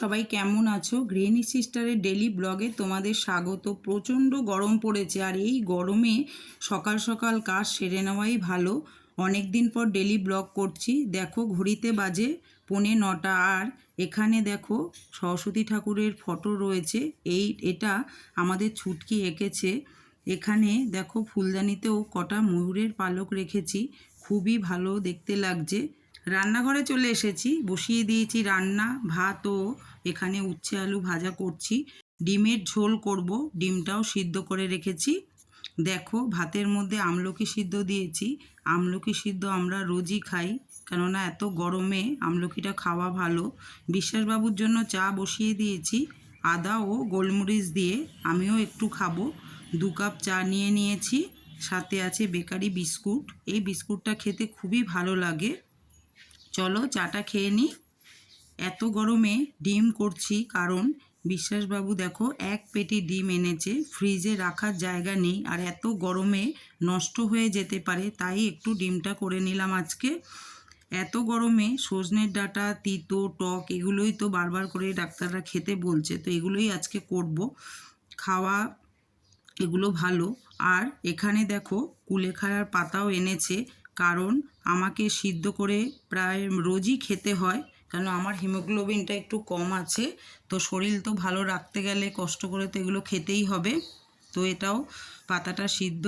সবাই কেমন আছো? গ্রেনি সিস্টারের ডেলি ব্লগে তোমাদের স্বাগত। প্রচণ্ড গরম পড়েছে আর এই গরমে সকাল সকাল কাজ সেরে নেওয়াই ভালো। অনেক দিন পর ডেলি ব্লগ করছি। দেখো, ঘড়িতে বাজে পৌনে নটা আর এখানে দেখো সরস্বতী ঠাকুরের ফটো রয়েছে। এই, এটা আমাদের ছুটকি এঁকেছে। এখানে দেখো ফুলদানিতেও কটা ময়ূরের পালক রেখেছি। খুবই ভালো দেখতে লাগছে। রান্নাঘরে চলে এসেছি। বসিয়ে দিয়েছি রান্না, ভাত ও এখানে উচ্ছে আলু ভাজা করছি। ডিমের ঝোল করব, ডিমটাও সিদ্ধ করে রেখেছি। দেখো, ভাতের মধ্যে আমলকি সিদ্ধ দিয়েছি। আমলকি সিদ্ধ আমরা রোজই খাই, কেননা এত গরমে আমলকিটা খাওয়া ভালো। বিশ্বাসবাবুর জন্য চা বসিয়ে দিয়েছি। আদা ও গোলমরিচ দিয়ে আমিও একটু খাব। দু কাপ চা নিয়ে নিয়েছি। সাথে আছে বেকারি বিস্কুট। এই বিস্কুটটা খেতে খুবই ভালো লাগে। চলো চাটা খেয়ে নিই এত গরমে ডিম করছি, কারণ বিশ্বাসবাবু দেখো এক পেটি ডিম এনেছে, ফ্রিজে রাখার জায়গা নেই, আর এত গরমে নষ্ট হয়ে যেতে পারে, তাই একটু ডিমটা করে নিলাম আজকে। এত গরমে সজনের ডাঁটা, তিতো, টক এগুলোই তো বারবার করে ডাক্তাররা খেতে বলছে, তো এগুলোই আজকে করব। খাওয়া এগুলো ভালো। আর এখানে দেখো কুলেখাড়ার পাতাও এনেছে কারণ আমাকে সিদ্ধ করে প্রায় রোজই খেতে হয়, কেন আমার হিমোগ্লোবিনটা একটু কম আছে, তো শরীর তো ভালো রাখতে গেলে কষ্ট করে তো এগুলো খেতেই হবে। তো এটাও পাতাটা সিদ্ধ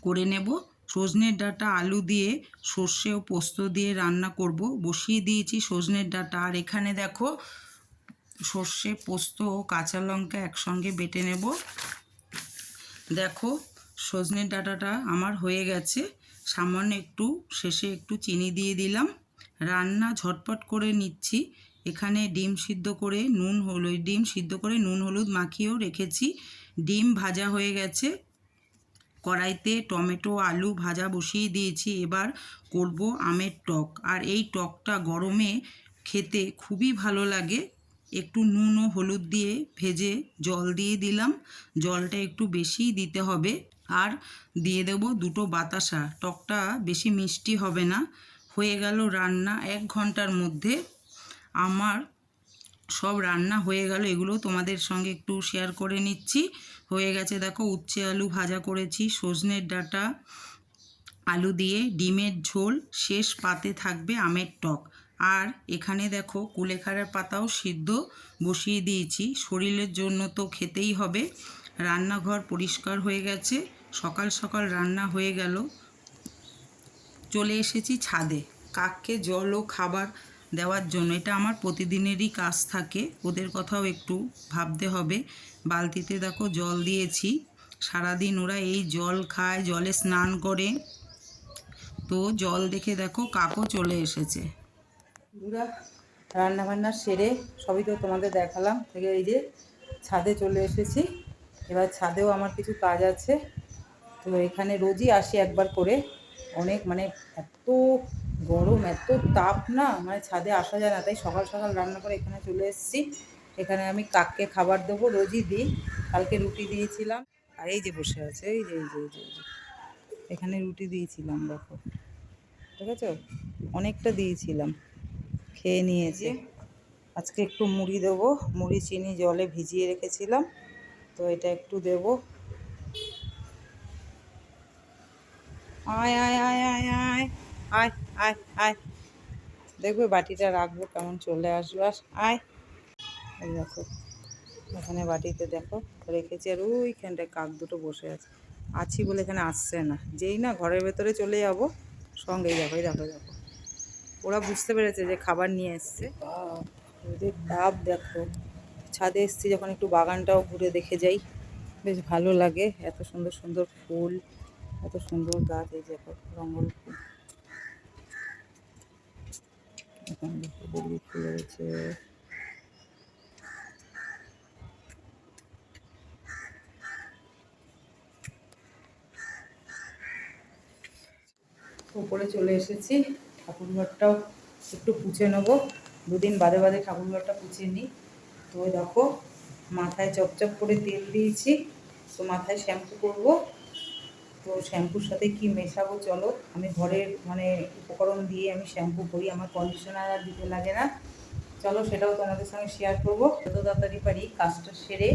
করে নেব। সজনের ডাটা আলু দিয়ে সর্ষে ও পোস্ত দিয়ে রান্না করব। বসিয়ে দিয়েছি সজনের ডাটা। আর এখানে দেখো সর্ষে, পোস্ত ও কাঁচা লঙ্কা একসঙ্গে বেটে নেব। দেখো সজনের ডাটাটা আমার হয়ে গেছে। সামান্য একটু, শেষে একটু চিনি দিয়ে দিলাম। রান্না ঝটপট করে নিচ্ছি। এখানে ডিম সিদ্ধ করে নুন হলুদ, ডিম সিদ্ধ করে নুন হলুদ মাখিয়েও রেখেছি। ডিম ভাজা হয়ে গেছে। কড়াইতে টমেটো, আলু ভাজা বসিয়ে দিয়েছি। এবার করব আমের টক। আর এই টকটা গরমে খেতে খুবই ভালো লাগে। একটু নুন ও হলুদ দিয়ে ভেজে জল দিয়ে দিলাম। জলটা একটু বেশিই দিতে হবে। আর দিয়ে দেব দুটো বাতাসা। টকটা বেশি মিষ্টি হবে না। হয়ে গেল রান্না এক ঘণ্টার মধ্যে। আমার সব রান্না হয়ে গেল। এগুলো তোমাদের সঙ্গে একটু শেয়ার করে নিচ্ছি। হয়ে গেছে দেখো উচ্ছে আলু ভাজা করেছি, সজনের ডাঁটা, আলু দিয়ে, ডিমের ঝোল, শেষ পাতে থাকবে আমের টক। আর এখানে দেখো কুলেখাড়ার পাতাও সিদ্ধ বসিয়ে দিয়েছি। শরীরের জন্য তো খেতেই হবে। রান্নাঘর পরিষ্কার হয়ে গেছে। সকাল সকাল রান্না হয়ে গেল। চলে এসেছি ছাদে। কাককে জল ও খাবার দেওয়ার জন্য। এটা আমার প্রতিদিনেরই কাজ থাকে। ওদের কথাও একটু ভাবতে হবে। বালতিতে দেখো জল দিয়েছি। সারাদিন ওরা এই জল খায়, জলে স্নান করে। তো জল দেখে দেখো কাকও চলে এসেছে। রান্না বান্না সেরে সবই তো তোমাদের দেখালাম। থেকে এই যে ছাদে চলে এসেছি। এবার ছাদেও আমার কিছু কাজ আছে। তো এখানে রোজই আসি একবার করে। অনেক মানে এত গরম এত তাপ না মানে ছাদে আসা যায় না। তাই সকাল সকাল রান্না করে এখানে চলে এসেছি। এখানে আমি কাককে খাবার দেবো রোজই দিই। কালকে রুটি দিয়েছিলাম। আর এই যে বসে আছে এই যে এই যে এই যে এখানে রুটি দিয়েছিলাম দেখো। ঠিক আছে? অনেকটা দিয়েছিলাম। খেয়ে নিয়েছে। আজকে একটু মুড়ি দেবো। মুড়ি চিনি জলে ভিজিয়ে রেখেছিলাম। তো এটা একটু দেব। আয় আয় আয় আয় আয় আয় আয় আয়। দেখবে বাটিটা রাখব কেমন চলে আসবে আস, আয়। দেখো, এখানে বাটিতে দেখো, রেখেছি আর ওইখানটায় কাক দুটো বসে আছে। আছি বলে এখানে আসছে না। যেই না ঘরের ভেতরে চলে যাব, সঙ্গেই এই দেখো দেখো। ওরা বুঝতে পেরেছে যে খাবার নিয়ে এসছে। ডাব দেখো, ছাদে এসছি, যখন একটু বাগানটাও ঘুরে দেখে যাই। বেশ ভালো লাগে, এত সুন্দর সুন্দর ফুল। এত সুন্দর গাছ, এই দেখো ফুল রয়েছে উপরে চলে এসেছি ঠাকুরঘরটাও একটু পুছে নেব। দুদিন বাদে বাদে ঠাকুরঘরটা পুছে নিই। তো দেখো, মাথায় চপচপ করে তেল দিয়েছি, তো মাথায় শ্যাম্পু করব। তো শ্যাম্পুর সাথে কি মেশাবো চলো। আমি ঘরের মানে উপকরণ দিয়ে আমি শ্যাম্পু করি, আমার কন্ডিশনার আর দিতে লাগে না। চলো সেটাও তোমাদের সঙ্গে শেয়ার করব। যত তাড়াতাড়ি পারি কাজটা সেরে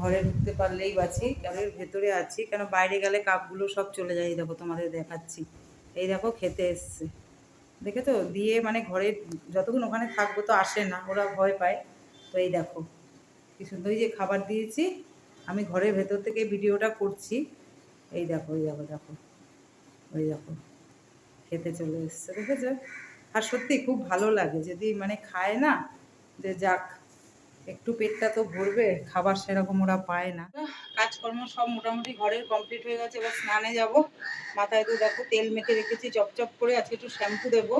ঘরে ঢুকতে পারলেই বাঁচি। ঘরের ভেতরে আছি, কেন বাইরে গেলে কাপগুলো সব চলে যায়। দেখো তোমাদের দেখাচ্ছি। এই দেখো খেতে এসছে। দেখে তো দিয়ে মানে ঘরে যতক্ষণ ওখানে থাকব তো আসে না, ওরা ভয় পায়। তো এই দেখো, কি সুন্দর যে খাবার দিয়েছি। আমি ঘরের ভেতর থেকে ভিডিওটা করছি। এই দেখো এই দেখো দেখো, ওই দেখো, খেতে চলে এসছে, দেখেছ? আর সত্যি খুব ভালো লাগে, যদি মানে খায় না, যে যাক, একটু পেটটা তো ভরবে, খাবার সেরকম ওরা পায় না। কাজকর্ম সব মোটামুটি ঘরের কমপ্লিট হয়ে গেছে, এবার স্নানে যাব। মাথায় তো দেখো, তেল মেখে রেখেছি, চপচপ করে আজকে একটু শ্যাম্পু দেবো।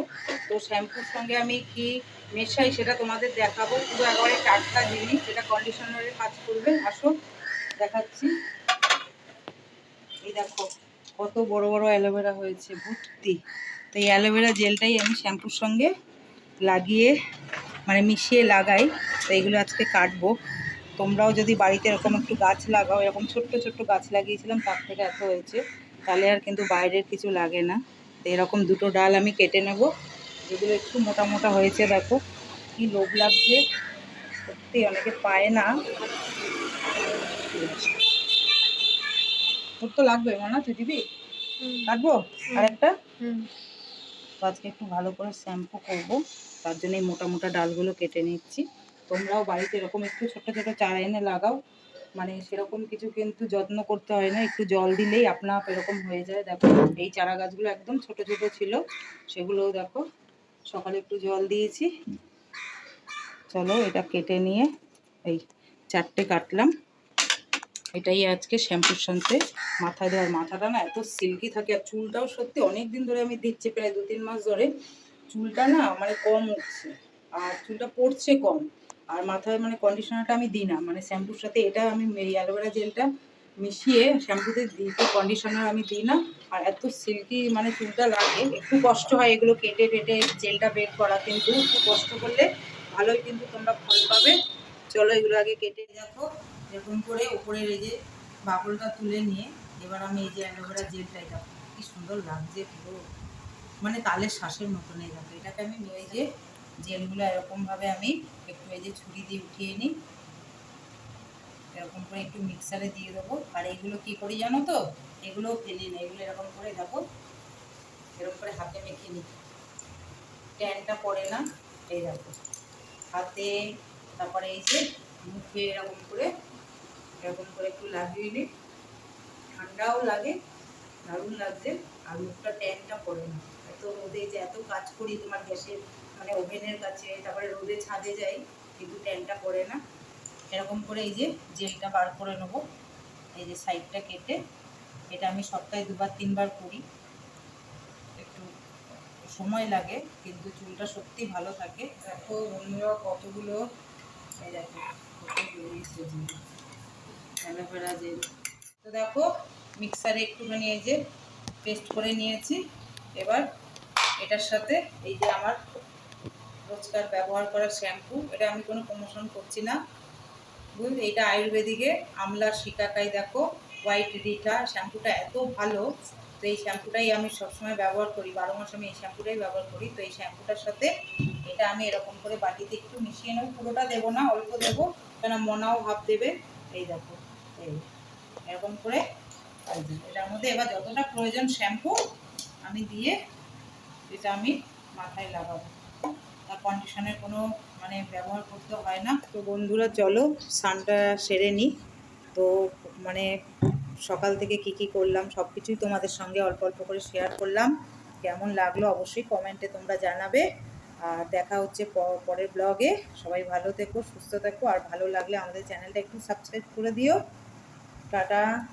তো শ্যাম্পুর সঙ্গে আমি কি মেশাই সেটা তোমাদের দেখাবো। পুরো একেবারে টাটকা জিনিস সেটা কন্ডিশনারে কাজ করবে। আসো, দেখাচ্ছি। এই দেখো, কত বড় বড় অ্যালোভেরা হয়েছে ভর্তি তো এই অ্যালোভেরা জেলটাই আমি শ্যাম্পুর সঙ্গে লাগিয়ে মানে মিশিয়ে লাগাই। তো এইগুলো আজকে কাটবো। তোমরাও যদি বাড়িতে এরকম একটু গাছ লাগাও, এরকম ছোট্ট ছোট্ট গাছ লাগিয়েছিলাম, তার থেকে এত হয়েছে, তাহলে আর কিন্তু বাইরের কিছু লাগে না। তো এরকম দুটো ডাল আমি কেটে নেব। যেগুলো একটু মোটা মোটা হয়েছে, দেখো, কি লোভ লাগছে। সত্যি, অনেকে পায় না। তোর তো লাগবে মনে তুই দিবি কাটবো আর একটা আজকে একটু ভালো করে শ্যাম্পু করব তার জন্য এই মোটা মোটা ডালগুলো কেটে নিচ্ছি। তোমরাও বাড়িতে এরকম একটু ছোট ছোট চারা এনে লাগাও মানে সেরকম কিছু কিন্তু যত্ন করতে হয় না একটু জল দিলেই আপনা আপ এরকম হয়ে যায়। দেখো এই চারা গাছগুলো একদম ছোট ছোট ছিল সেগুলোও দেখো সকালে একটু জল দিয়েছি। চলো এটা কেটে নিয়ে এই চারটে কাটলাম। এটাই আজকে শ্যাম্পুর সাথে। মাথায় দেওয়ার মাথাটা না এত সিল্কি থাকে আর চুলটাও সত্যি অনেক দিন ধরে আমি দিচ্ছি, প্রায় দু তিন মাস ধরে। চুলটা না মানে কম উঠছে আর চুলটা পড়ছে কম। আর মাথায় মানে কন্ডিশনারটা আমি দিই না মানে শ্যাম্পুর সাথে এটা আমি অ্যালোভেরা জেলটা মিশিয়ে শ্যাম্পুতে দিই কন্ডিশনার আমি দিই না। আর এত সিল্কি মানে চুলটা লাগে, একটু কষ্ট হয় এগুলো কেটে কেটে জেলটা বের করা, কিন্তু একটু কষ্ট করলে ভালোই কিন্তু তোমরা ফল পাবে। চলো এগুলো আগে কেটে দেখো। এরকম করে এই যে বাকলটা তুলে নিয়ে এবার আমি এই যে অ্যালোভেরা জেলটা, এটা কি সুন্দর লাগছে পুরো। মানে তালের শ্বাসের মতন এই দেখো, এটাকে আমি এই যে জেলগুলো এরকমভাবে আমি একটু এই যে ছুরি দিয়ে উঠিয়ে নিই। এরকম করে একটু মিক্সারে দিয়ে দেবো। আর এইগুলো কি করি জানো তো? এগুলো ফেলি না, এগুলো এরকম করে দেখো, এরকম করে হাতে মেখে নিই। ট্যানটা পড়ে না, এই দেখো। হাতে, তারপরে এই যে মুখে এরকম করে এরকম করে একটু লাগিয়ে নিই ঠান্ডাও লাগে, দারুণ লাগছে। আর মুখটা ট্যানটা পড়ে না। এত রোদে যে এত কাজ করি তোমার গ্যাসের মানে ওভেনের কাছে, তারপরে রোদে ছাদে যাই, কিন্তু ট্যানটা পড়ে না। এরকম করে এই যে জেলটা বার করে নেব। এই যে সাইডটা কেটে, এটা আমি সপ্তাহে দুবার, তিনবার করি। একটু সময় লাগে, কিন্তু চুলটা সত্যি ভালো থাকে। দেখো বন্ধুরা কতগুলো, এই দেখো কত বেরিয়েছে জেল। অ্যালোভেরা জেল তো দেখো মিক্সারে একটুখানি এই যে পেস্ট করে নিয়েছি। এবার এটার সাথে এই যে আমার রোজকার ব্যবহার করা শ্যাম্পু এটা আমি কোনো প্রমোশন করছি না। বুঝলি? এটা আয়ুর্বেদিকে আমলা, শিকাকাই দেখো হোয়াইট রিটা শ্যাম্পুটা এত ভালো, তো এই শ্যাম্পুটাই আমি সবসময় ব্যবহার করি। বারো মাস আমি এই শ্যাম্পুটাই ব্যবহার করি। তো এই শ্যাম্পুটার সাথে এটা আমি এরকম করে বাটিতে একটু মিশিয়ে নেব। পুরোটা দেবো না, অল্প দেবো কেন মনাও ভাব দেবে। এই দেখো এরকম করে এটার মধ্যে এবার যতটা প্রয়োজন শ্যাম্পু, আমি দিয়ে এটা আমি মাথায় লাগাবো। আর কন্ডিশনের কোনো মানে ব্যবহার করতে হয় না। তো বন্ধুরা, চলো স্নানটা সেরে নিই তো মানে সকাল থেকে কি কি করলাম সব কিছুই তোমাদের সঙ্গে অল্প অল্প করে শেয়ার করলাম। কেমন লাগল অবশ্যই কমেন্টে তোমরা জানাবে। আর দেখা হচ্ছে পরের ব্লগে সবাই ভালো থেকো, সুস্থ থেকো। আর ভালো লাগলে আমাদের চ্যানেলটা একটু সাবস্ক্রাইব করে দিও। 咋的